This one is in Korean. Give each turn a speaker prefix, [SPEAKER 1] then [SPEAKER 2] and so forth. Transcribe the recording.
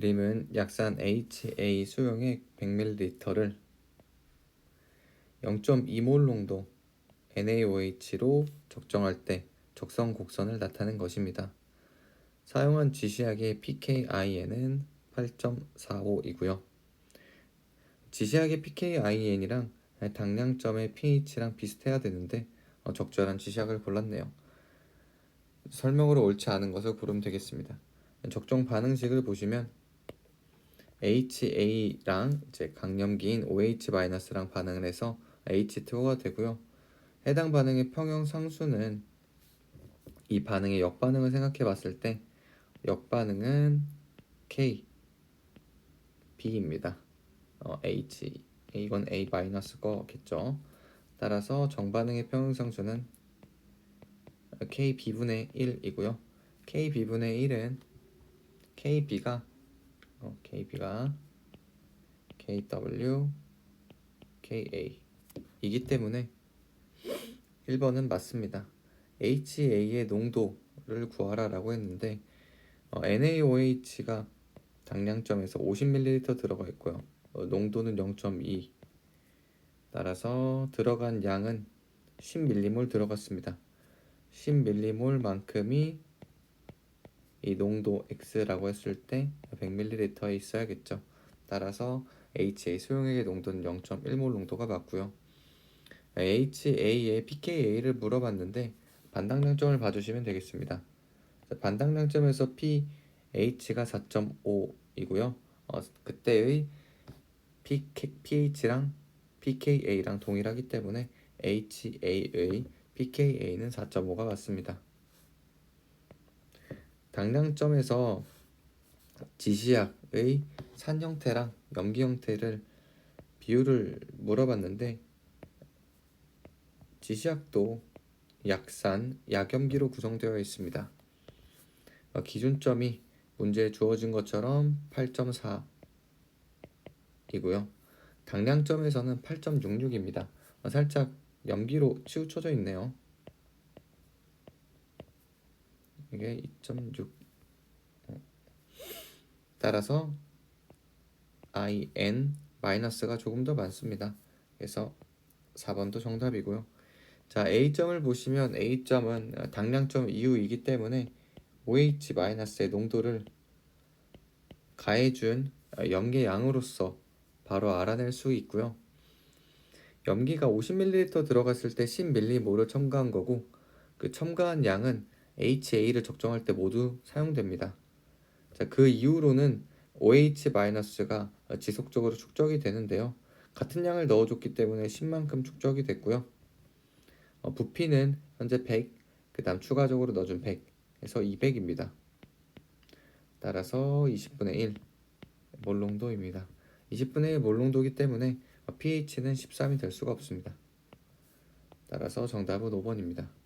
[SPEAKER 1] 그림은 약산 HA 수용액 100ml를 0.2몰 농도 NaOH로 적정할 때 적성 곡선을 나타낸 것입니다. 사용한 지시약의 pKin은 8.45이고요. 지시약의 pKin이랑 당량점의 pH랑 비슷해야 되는데 어, 적절한 지시약을 골랐네요. 설명으로 옳지 않은 것을 고르면 되겠습니다. 적정 반응식을 보시면 HA랑 이제 강염기인 OH-랑 반응을 해서 H2O가 되고요. 해당 반응의 평형 상수는 이 반응의 역반응을 생각해 봤을 때 역반응은 K B입니다. 어, H 이건 A 마이너스 거겠죠. 따라서 정반응의 평형 상수는 K B분의 1이고요. K B분의 1은 K B가 어, K B가 K W K A 이기 때문에 1번은 맞습니다. HA의 농도를 구하라 라고 했는데 어, NaOH가 당량점에서 50ml 들어가 있고요. 어, 농도는 0.2 따라서 들어간 양은 10m몰 들어갔습니다. 10m몰만큼이 이 농도 X라고 했을 때 100ml에 있어야겠죠. 따라서 HA 소용액의 농도는 0.1몰 농도가 맞고요. HA의 pKa를 물어봤는데 반당량점을 봐주시면 되겠습니다. 반당량점에서 pH가 4.5이고요. 어, 그때의 PK, pH랑 pKa랑 동일하기 때문에 HA의 pKa는 4.5가 맞습니다. 당량점에서 지시약의 산 형태랑 염기 형태를 비율을 물어봤는데 지시약도 약산, 약염기로 구성되어 있습니다. 어, 기준점이 문제에 주어진 것처럼 8.4이고요. 당량점에서는 8.66입니다. 어, 살짝 염기로 치우쳐져 있네요. 이게 2.6 따라서 IN 마이너스가 조금 더 많습니다. 그래서 4번도 정답이고요. 자, A점을 보시면 A점은 당량점 이후이기 때문에 OH-의 농도를 가해준 염계 양으로서 바로 알아낼 수 있고요. 염기가 50ml 들어갔을 때 10m몰을 첨가한 거고 그 첨가한 양은 HA를 적정할 때 모두 사용됩니다. 자, 그 이후로는 OH-가 지속적으로 축적이 되는데요. 같은 양을 넣어줬기 때문에 10만큼 축적이 됐고요. 어, 부피는 현재 100, 그 다음 추가적으로 넣어준 100, 해서 200입니다. 따라서 20분의 1 몰농도입니다. 20분의 1 몰농도이기 때문에 pH는 13이 될 수가 없습니다. 따라서 정답은 5번입니다.